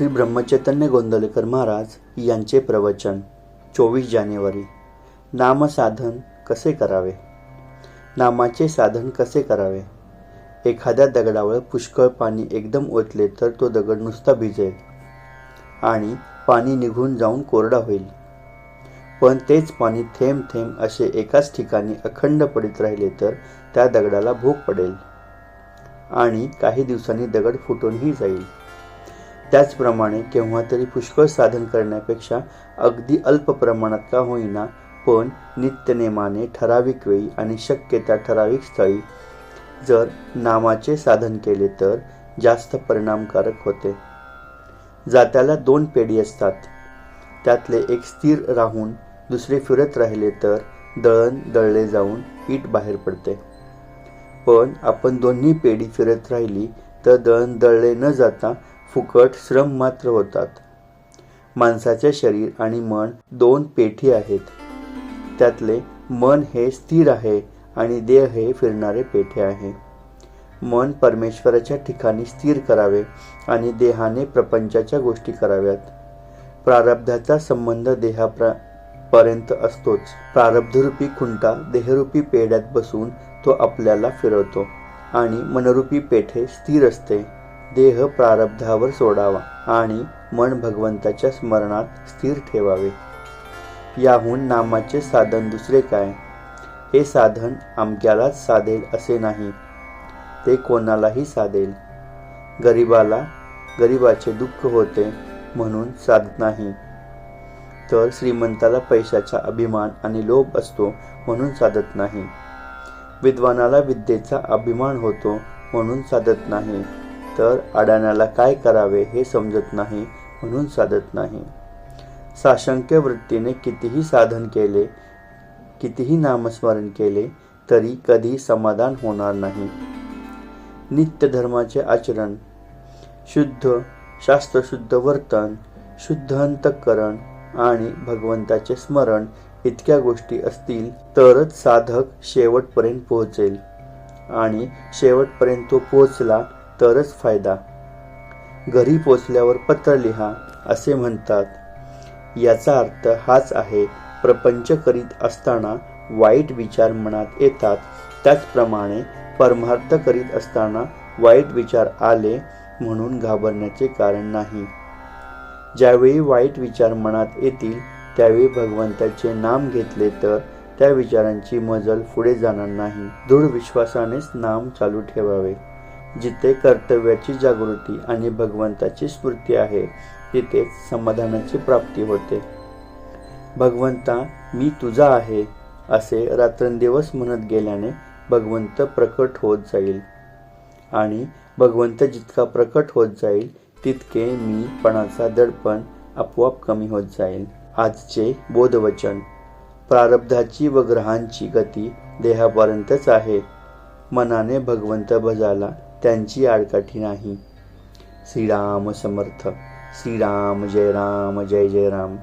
श्री ब्रह्मचैतन्य गोंदलेकर महाराज यांचे प्रवचन चोवीस जानेवारी. नामसाधन कसे करावे? नामाचे साधन कसे करावे? एखाद्या दगडावर पुष्कळ पाणी एकदम ओतले तर तो दगड नुसता भिजेल आणि पाणी निघून जाऊन कोरडा होईल. पण तेच पाणी थेंब थेंब असे एकाच ठिकाणी अखंड पडित राहिले तर त्या दगडाला भूक पडेल आणि काही दिवसांनी दगड फुटूनही जाईल. त्याचप्रमाणे केव्हा तरी पुष्कळ साधन करण्यापेक्षा अगदी अल्प प्रमाणात का होईना पण नित्यनेमाने ठराविक वेळी आणि शक्य त्या ठराविक स्थळी जर नामाचे साधन केले तर जास्त परिणामकारक होते. जात्याला दोन पेढी असतात. त्यातले एक स्थिर राहून दुसरे फिरत राहिले तर दळण दळले जाऊन पीठ बाहेर पडते. पण आपण दोन्ही पेढी फिरत राहिली तर दळण दळले न जाता फुकट श्रम मात्र होतात. माणसाचे शरीर आणि मन दोन पेठी आहेत. त्यातले मन हे स्थिर आहे आणि देह हे फिरणारे पेठे आहे. मन परमेश्वराच्या ठिकाणी स्थिर करावे आणि देहाने प्रपंचाच्या गोष्टी कराव्यात. प्रारब्धाचा संबंध देहाप्रा पर्यंत असतोच. प्रारब्धरूपी खुंटा देहरूपी पेढ्यात बसून तो आपल्याला फिरवतो आणि मनरूपी पेठे स्थिर असते. देह प्रारब्धावर सोडावा आणि मन भगवंताच्या स्मरणात स्थिर ठेवावे. याहून नामाचे साधन दुसरे काय? हे साधन आमक्यालाच साधेल असे नाही. ते कोणालाही साधेल. गरिबाला गरिबाचे दुःख होते म्हणून साधत नाही. तर श्रीमंताला पैशाचा अभिमान आणि लोभ असतो म्हणून साधत नाही. विद्वानाला विद्येचा अभिमान होतो म्हणून साधत नाही. तर अडाण्याला काय करावे हे समजत नाही म्हणून साधत नाही. साशंक्य वृत्तीने कितीही साधन केले कितीही नामस्मरण केले तरी कधी समाधान होणार नाही. नित्य धर्माचे आचरण शुद्ध शास्त्रशुद्ध वर्तन शुद्ध अंतःकरण आणि भगवंताचे स्मरण इतक्या गोष्टी असतील तरच साधक शेवटपर्यंत पोहोचेल. आणि शेवटपर्यंत तो पोहोचला तरच फायदा. घरी पोचल्यावर पत्र लिहा असे म्हणतात. याचा अर्थ हाच आहे प्रपंच करीत असताना वाईट विचार मनात येतात. त्याचप्रमाणे परमार्थ करीत असताना वाईट विचार आले म्हणून घाबरण्याचे कारण नाही. ज्यावेळी वाईट विचार मनात येतील त्यावेळी भगवंताचे नाम घेतले तर त्या विचारांची मजल पुढे जाणार नाही. दृढ विश्वासानेच नाम चालू ठेवावे. जिथे कर्तव्याची जागृती आणि भगवंताची स्मृती आहे तिथे समाधानाची प्राप्ती होते. भगवंता मी तुझा आहे असे रात्रंदिवस म्हणत गेल्याने भगवंत प्रकट होत जाईल. आणि भगवंत जितका प्रकट होत जाईल तितके मी पणाचा दडपण आपोआप कमी होत जाईल. आजचे बोधवचन. प्रारब्धाची व ग्रहांची गती देहापर्यंतच आहे. मनाने भगवंत भजाला त्यांची आडकाठी नाही. श्रीराम समर्थ. श्रीराम जय राम जय जय राम.